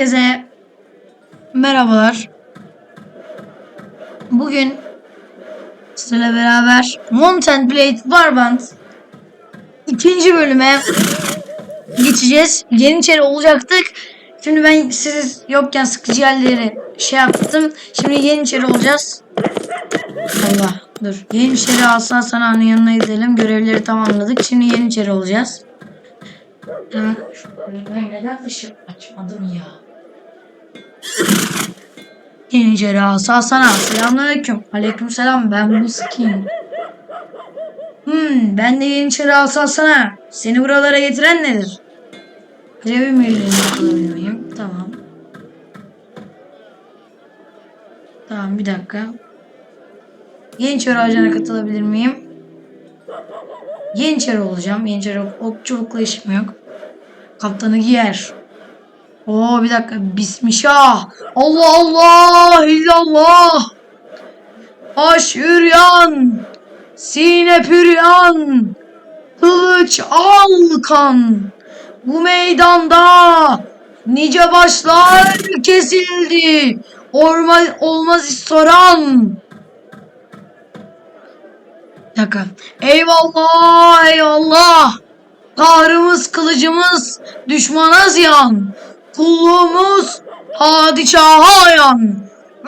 Herkese merhabalar. Bugün sizlerle beraber Mountain Blade Warband ikinci bölüme geçeceğiz. Yeniçeri olacaktık. Şimdi ben siz yokken sıkıcı yerleri şey yaptım. Şimdi Yeniçeri olacağız. Allah dur. Yeniçeri Aslan Sana'nın yanına gidelim. Görevleri tamamladık. Şimdi Yeniçeri olacağız. Ben neden ışık açmadım ya? Yeniçeri Asa sana. Selamünaleyküm. Aleykümselam. Ben bu skin. Hmm, ben de Yeniçeri Asa sana. Seni buralara getiren nedir? Birliğini alabilir miyim? Tamam. Tamam bir dakika. Yeniçeri Ajan'a katılabilir miyim? Yeniçeri olacağım. Yeniçeri okçulukla işim yok. Kaptanı giyer. Oo bir dakika. Bismillah. Allah Allah illallah. Aşüryan. Sine püryan. Kılıç alkan. Bu meydanda nice başlar kesildi. Orma, olmaz soran. Bir dakika. Eyvallah eyvallah. Kahrımız kılıcımız düşmana ziyan. Kulluğumuz padişaha yan.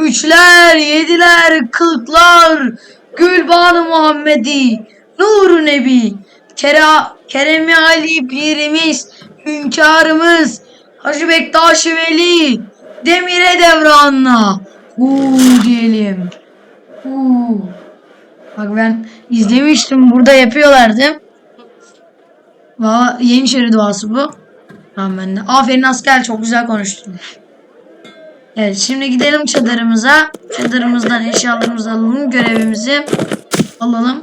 Üçler, yediler, kırklar. Gülbanı Muhammedi, Nuru Nebi. Kera, Keremi Ali pirimiz, hünkârımız. Hacı Bektaş Veli. Demire devranla. Uuu diyelim. Uuu. Bak ben izlemiştim. Burada yapıyorlardı. Valla Yeniçeri duası bu. Tamam de. Aferin asker çok güzel konuştun. Evet şimdi gidelim çadırımıza. Çadırımızdan eşyalarımızı alalım. Görevimizi alalım.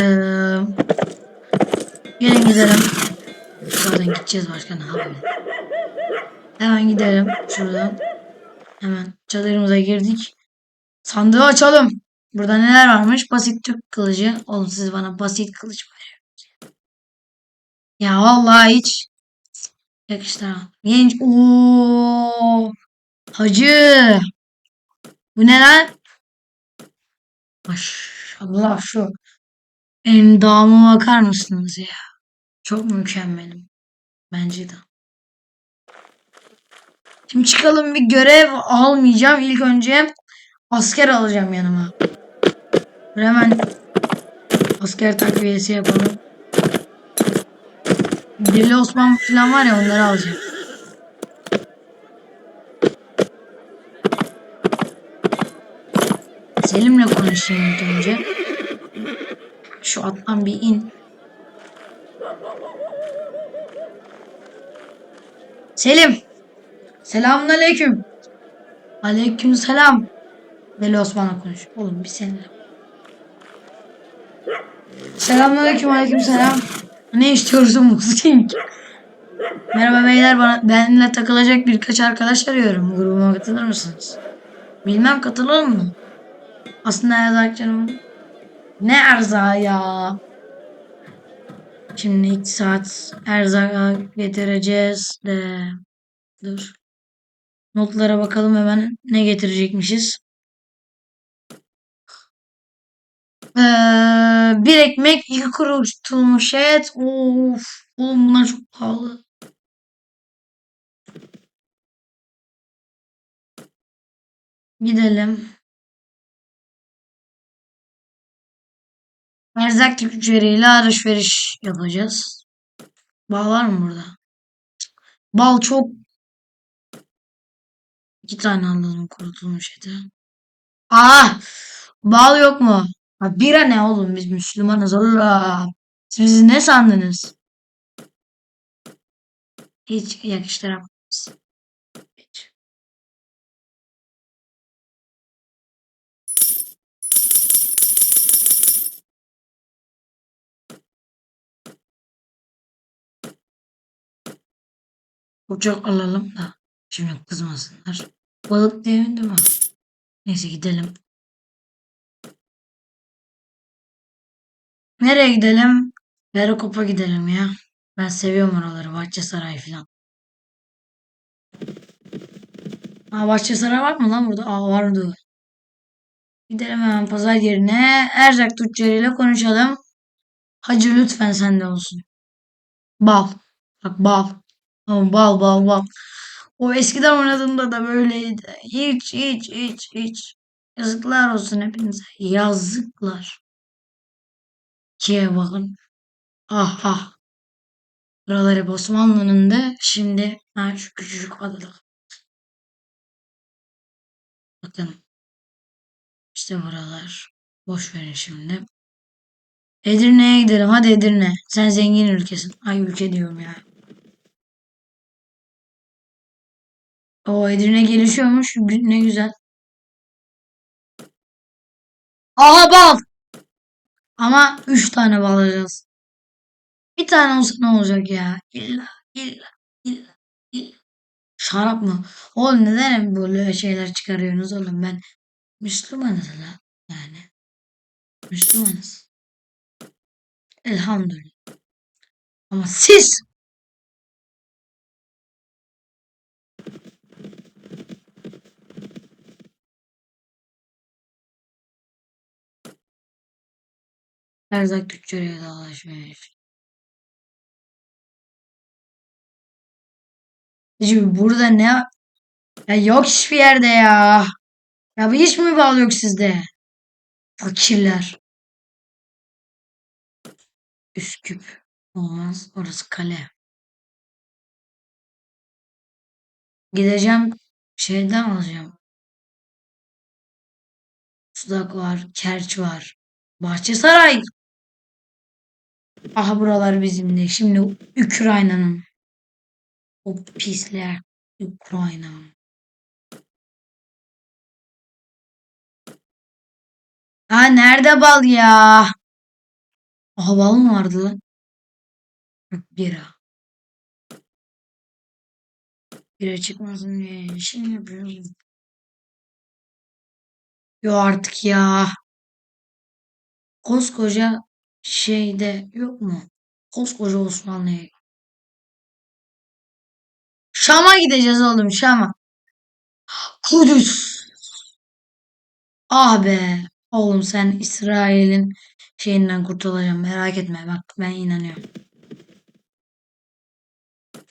Ee, gelin gidelim. Zaten gideceğiz başka ne yapalım. Hemen gidelim şuradan. Hemen çadırımıza girdik. Sandığı açalım. Burada neler varmış? Basit Türk kılıcı. Oğlum siz bana basit kılıç mı? Ya vallahi hiç yakıştıramam. Genç. Oo. Hacı. Bu ne lan? Maşallah şu endamı bakar mısınız ya? Çok mükemmelim. Bence de. Şimdi çıkalım bir görev almayacağım. İlk önce asker alacağım yanıma. Hemen asker takviyesi yapalım. Deli Osman falan var ya onları alacağım. Selim'le konuşayım önce. Şu attan bir in. Selim. Selamun aleyküm. Aleyküm selam. Deli Osman'la konuş. Oğlum bir seninle. Selamünaleyküm aleyküm selam. Ne istiyorsun Musking? Merhaba beyler bana benimle takılacak birkaç arkadaş arıyorum. Grubuma katılır mısınız? Bilmem katılır mı? Aslında erzak canım. Ne erzağı ya? Şimdi iki saat erzak getireceğiz de. Dur. Notlara bakalım hemen ne getirecekmişiz. Ee, bir ekmek, iki kurutulmuş et. Of, oğlum bunlar çok pahalı. Gidelim. Erzak tüccarıyla alışveriş yapacağız. Bal var mı burada? Bal çok. İki tane alalım kurutulmuş eti. Aa, bal yok mu? Ha, bira ne oğlum biz Müslümanız Allah. Siz ne sandınız? Hiç yakıştıramaz. Hiç. Uçak alalım da şimdi kızmasınlar. Balık değil mi? Neyse gidelim. Nereye gidelim? Verakop'a gidelim ya. Ben seviyorum oraları. Bahçesaray falan. Aa Bahçesaray var mı lan burada? Aa vardı. Gidelim hemen pazar yerine. Erzak tüccarıyla konuşalım. Hacı lütfen sende olsun. Bal. Bak bal. Bal bal bal. O eskiden oynadığımda da böyleydi. Hiç hiç hiç hiç. Yazıklar olsun hepinize. Yazıklar. Kiye bakın. Ah ah. Buralar Osmanlı'nın da şimdi ha, şu küçücük adada. Bakın. İşte buralar. Boş verin şimdi. Edirne'ye gidelim. Hadi Edirne. Sen zengin ülkesin. Ay ülke diyorum ya. O Edirne gelişiyormuş. Ne güzel. Aha bal. Ama 3 tane bal alacağız. Bir tane olsa ne olacak ya? İlla illa illa illa. Şarap mı? Oğlum neden böyle şeyler çıkarıyorsunuz oğlum? Ben Müslümanız la. Yani. Müslümanız. Elhamdülillah. Ama siz erzak tüccarıyla da alışveriş. Şimdi burada ne? Ya yok hiçbir yerde ya. Ya bu hiç mi bal yok sizde? Fakirler. Üsküp. Olmaz. Orası kale. Gideceğim. Şeyden alacağım. Sudak var. Kerç var. Bahçesaray. Aha buralar bizimdi. Şimdi Ukrayna'nın. O pisler. Ukrayna. Ha nerede bal ya? Aha bal mı vardı lan? Bira. Bira çıkmasın diye şey yapıyorum. Yo artık ya. Koskoca şeyde yok mu? Koskoca Osmanlı'ya. Şam'a gideceğiz oğlum Şam'a. Kudüs. Ah be. Oğlum sen İsrail'in şeyinden kurtulacaksın. Merak etme. Bak ben inanıyorum.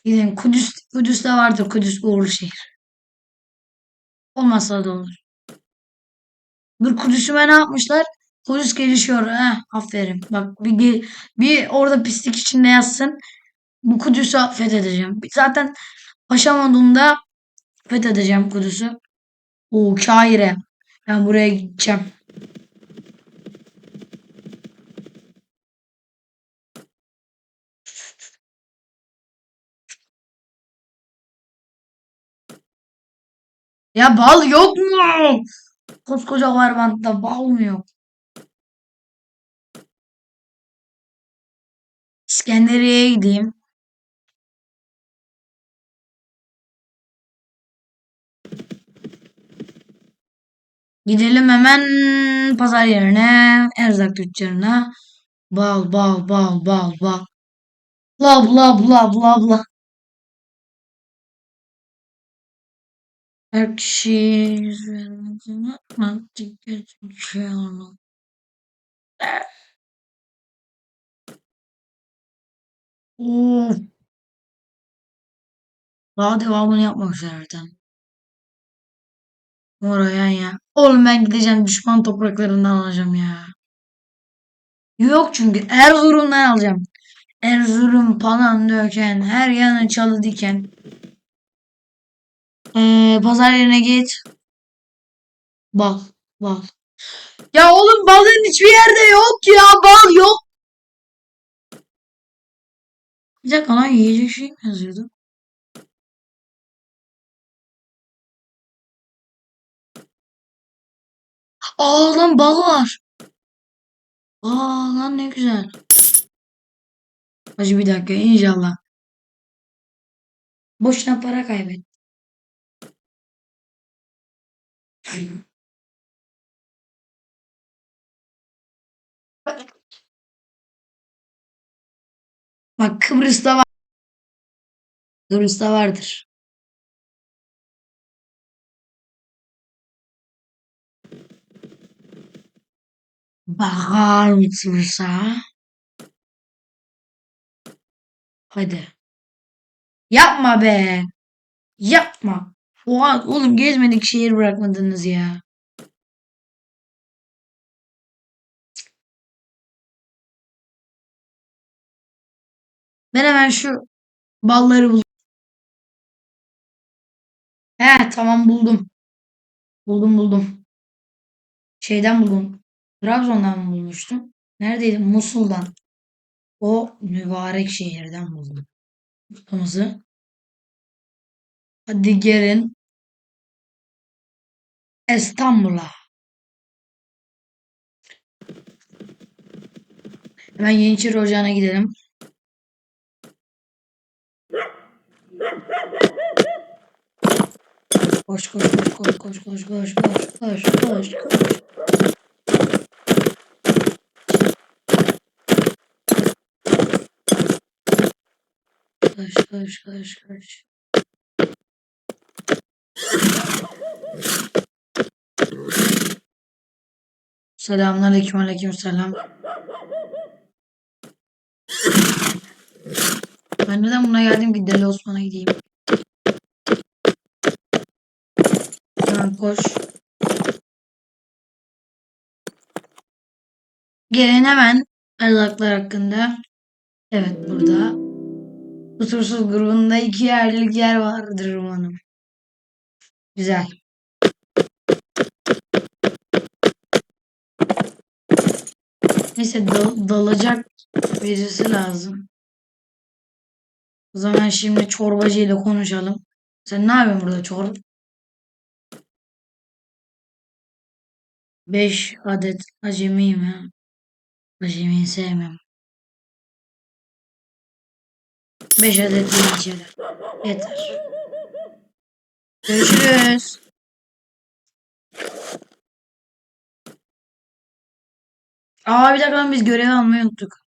Gidelim. Kudüs, Kudüs'te vardır. Kudüs uğurlu şehir. Olmazsa da olur. Dur Kudüs'üme ne yapmışlar? Kudüs gelişiyor. Heh, aferin. Bak bir, bir, orada pislik içinde yazsın. Bu Kudüs'ü fethedeceğim. Zaten Paşa modunda fethedeceğim Kudüs'ü. O Kahire. Ben buraya gideceğim. Ya bal yok mu? Koskoca Varvant'ta bal mı yok? İskenderiye'ye gideyim. Gidelim hemen pazar yerine, erzak tüccarına. Bal, bal, bal, bal, bal. Bla bla bla bla bla. Her kişi yüzlerine Of. Daha devamını yapmamışlar zaten. Oraya ya. Oğlum ben gideceğim düşman topraklarından alacağım ya. Yok çünkü Erzurum'dan alacağım. Erzurum, Palandöken, her yanı çalı diken. Ee, pazar yerine git. Bal, bal. Ya oğlum balın hiçbir yerde yok ya. Bal yok. Bir dakika lan yiyecek şey mi yazıyordu? Aa lan bal var. Aa lan ne güzel. Hacı bir dakika inşallah. Boşuna para kaybet. Bak Kıbrıs'ta var. Kıbrıs'ta vardır. Bakar mısın? Hadi. Yapma be. Yapma. Oha, oğlum gezmedik şehir bırakmadınız ya. Ben hemen şu balları buldum. He tamam buldum. Buldum buldum. Şeyden buldum. Trabzon'dan mı bulmuştum? Neredeydi? Musul'dan. O mübarek şehirden buldum. Kırmızı. Hadi gelin. İstanbul'a. Hemen Yeniçeri Ocağı'na gidelim. Koş koş koş koş koş koş koş koş koş koş koş. Koş koş koş. Selamünaleyküm aleyküm selam. Ben neden buna geldim ki Deli Osman'a gideyim. Tamam koş. Gelin hemen erzaklar hakkında. Evet burada. Kusursuz grubunda iki yerlik yer vardır umarım. Güzel. Neyse dal- dalacak birisi lazım. O zaman şimdi çorbacı ile konuşalım. Sen ne yapıyorsun burada çorba? 5 adet acemi mi? Acemiyi sevmem. 5 adet yeniçeri. Yeter. Görüşürüz. Aa bir dakika biz görevi almayı unuttuk.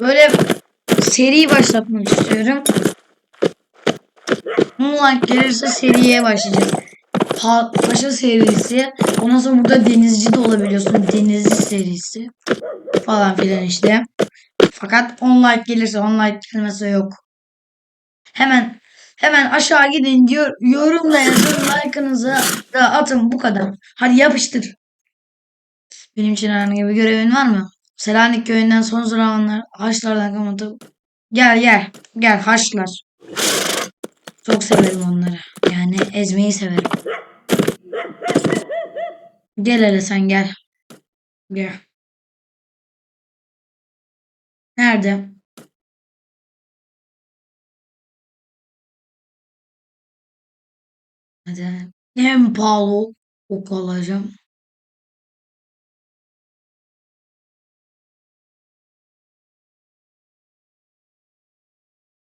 Böyle seri başlatmak istiyorum. Moonlight gelirse seriye başlayacağız. Pa Paşa serisi. Ondan sonra burada denizci de olabiliyorsun. Denizci serisi. Falan filan işte. Fakat online gelirse online gelmese yok. Hemen hemen aşağı gidin diyor. Yorumla yazın. Like'ınızı da atın. Bu kadar. Hadi yapıştır. Benim için herhangi bir görevin var mı? Selanik köyünden son zamanlar Haçlardan komutu. Gel gel. Gel Haçlar. Çok severim onları. Yani ezmeyi severim. Gel hele sen gel. Gel. Nerede? Hadi. En pahalı ok alacağım.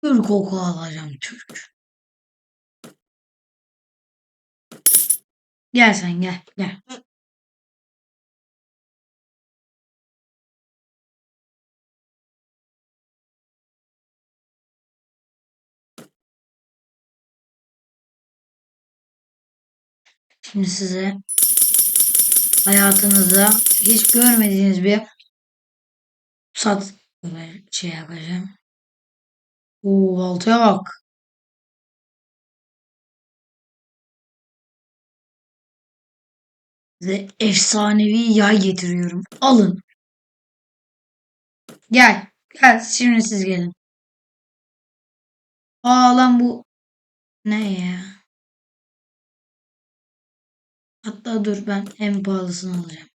Türk oku alacağım. Türk. Gel sen gel. Gel. Şimdi size hayatınızda hiç görmediğiniz bir sat şey yapacağım. Oo baltaya bak. Size efsanevi yay getiriyorum. Alın. Gel. Gel. Şimdi siz gelin. Aa lan bu ne ya? Hatta dur ben en pahalısını alacağım.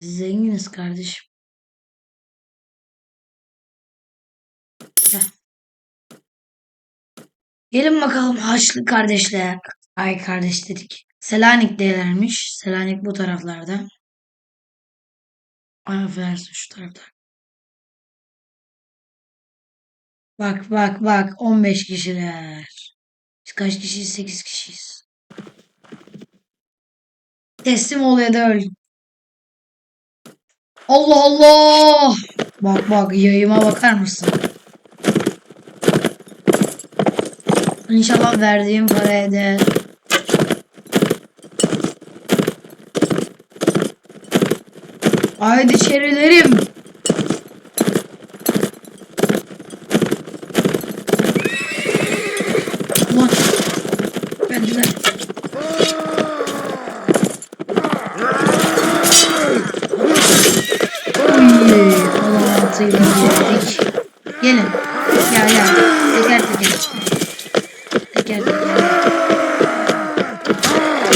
Zenginiz kardeşim. Gelin bakalım Haçlı kardeşler. Ay kardeş dedik. Selanik'telermiş. Selanik bu taraflarda. Ay affedersin şu tarafta. Bak bak bak 15 kişiler. Biz kaç kişiyiz? 8 kişiyiz. Teslim ol ya da öl. Allah Allah. Bak bak yayıma bakar mısın? İnşallah verdiğim para eder. Haydi şerilerim.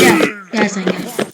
Yeah, yes I know.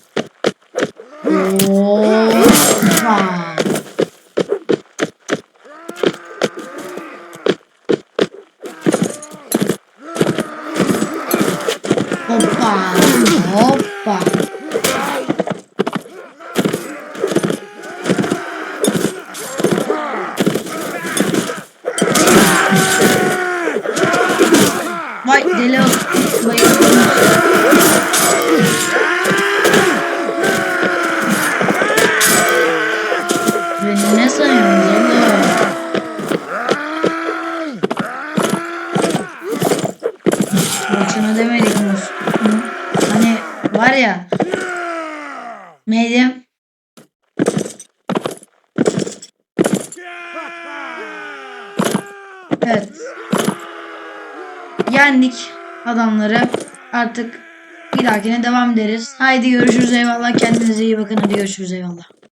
artık bir dahakine devam ederiz. Haydi görüşürüz eyvallah. Kendinize iyi bakın. Hadi görüşürüz eyvallah.